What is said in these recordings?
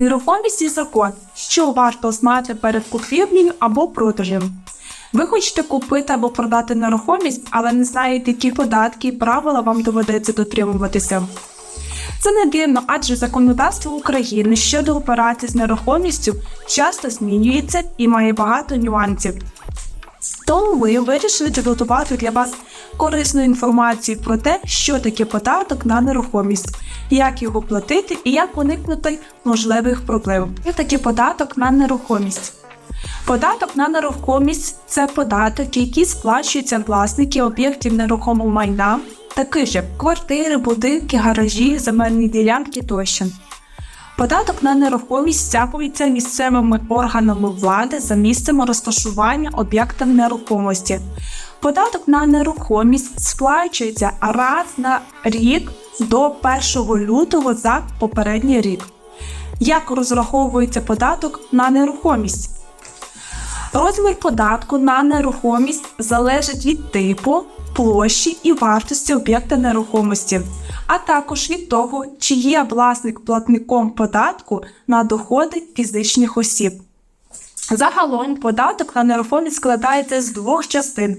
Нерухомість і закон. Що варто знати перед купівлею або продажем? Ви хочете купити або продати нерухомість, але не знаєте, які податки і правила вам доведеться дотримуватися. Це не дивно, адже законодавство України щодо операцій з нерухомістю часто змінюється і має багато нюансів. Тому ми вирішили підготувати для вас корисну інформацію про те, що таке податок на нерухомість, як його платити і як уникнути можливих проблем. Що таке податок на нерухомість? Податок на нерухомість це податок, який сплачуються власники об'єктів нерухомого майна, таких як квартири, будинки, гаражі, земельні ділянки тощо. Податок на нерухомість стягується місцевими органами влади за місцем розташування об'єкта нерухомості. Податок на нерухомість сплачується раз на рік до 1 лютого за попередній рік. Як розраховується податок на нерухомість? Розмір податку на нерухомість залежить від типу, площі і вартості об'єкта нерухомості, а також від того, чи є власник платником податку на доходи фізичних осіб. Загалом податок на нерухомість складається з двох частин: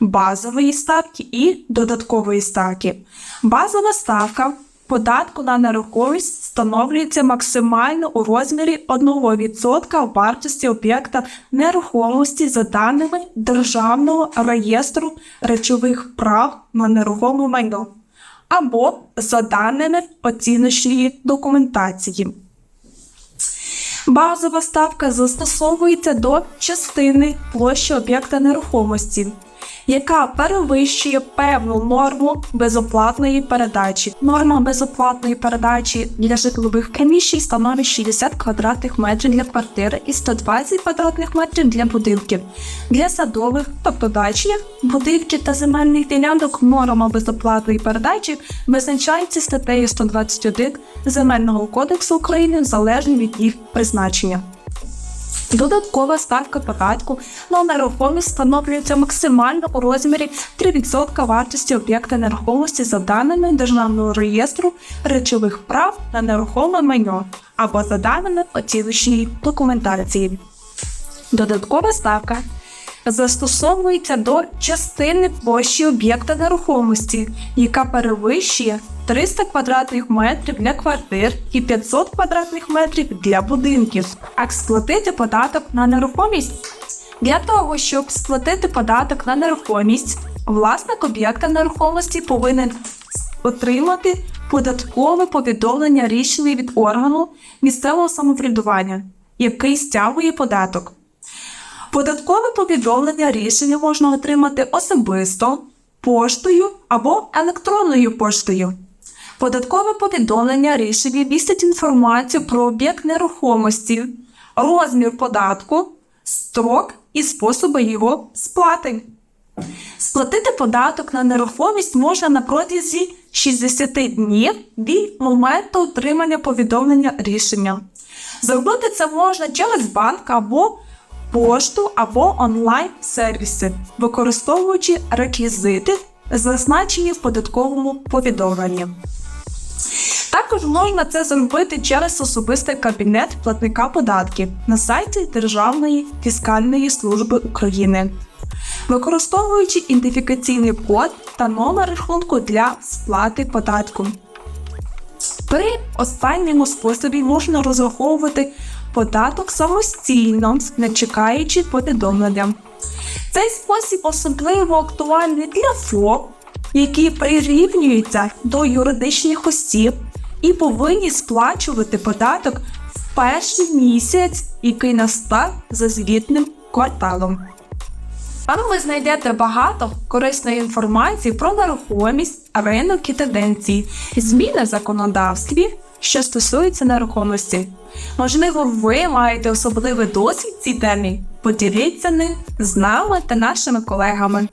базової ставки і додаткової ставки. Базова ставка податку на нерухомість встановлюється максимально у розмірі 1% вартості об'єкта нерухомості за даними Державного реєстру речових прав на нерухоме майно або за даними оціночної документації. Базова ставка застосовується до частини площі об'єкта нерухомості, яка перевищує певну норму безоплатної передачі. Норма безоплатної передачі для житлових приміщень становить 60 квадратних метрів для квартири і 120 квадратних метрів для будинків. Для садових, тобто дачних будинків та земельних ділянок норма безоплатної передачі визначається статтею 121 Земельного кодексу України залежно від їх призначення. Додаткова ставка податку на нерухомість встановлюється максимально у розмірі 3% вартості об'єкта нерухомості за даними Державного реєстру речових прав на нерухоме майно або за даними оціночної документації. Додаткова ставка застосовується до частини площі об'єкта нерухомості, яка перевищує 300 квадратних метрів для квартир і 500 квадратних метрів для будинків. А сплатити податок на нерухомість для того, щоб сплатити податок на нерухомість, власник об'єкта нерухомості повинен отримати податкове повідомлення рішення від органу місцевого самоврядування, який стягує податок. Податкове повідомлення рішення можна отримати особисто, поштою або електронною поштою. Податкове повідомлення рішення містить інформацію про об'єкт нерухомості, розмір податку, строк і способи його сплати. Сплатити податок на нерухомість можна на протязі 60 днів від моменту отримання повідомлення рішення. Зробити це можна через банк або пошту або онлайн-сервіси, використовуючи реквізити, зазначені в податковому повідомленні. Також можна це зробити через особистий кабінет платника податків на сайті Державної фіскальної служби України, використовуючи ідентифікаційний код та номер рахунку для сплати податку. При останньому способі можна розраховувати податок самостійно, не чекаючи повідомлення. Цей спосіб особливо актуальний для ФОП, які прирівнюються до юридичних осіб і повинні сплачувати податок в перший місяць, який настав за звітним кварталом. Там ви знайдете багато корисної інформації про нерухомість, ринок і тенденції, зміни в законодавстві, що стосуються нерухомості. Можливо, ви маєте особливий досвід цій темі. Поділіться ним з нами та нашими колегами.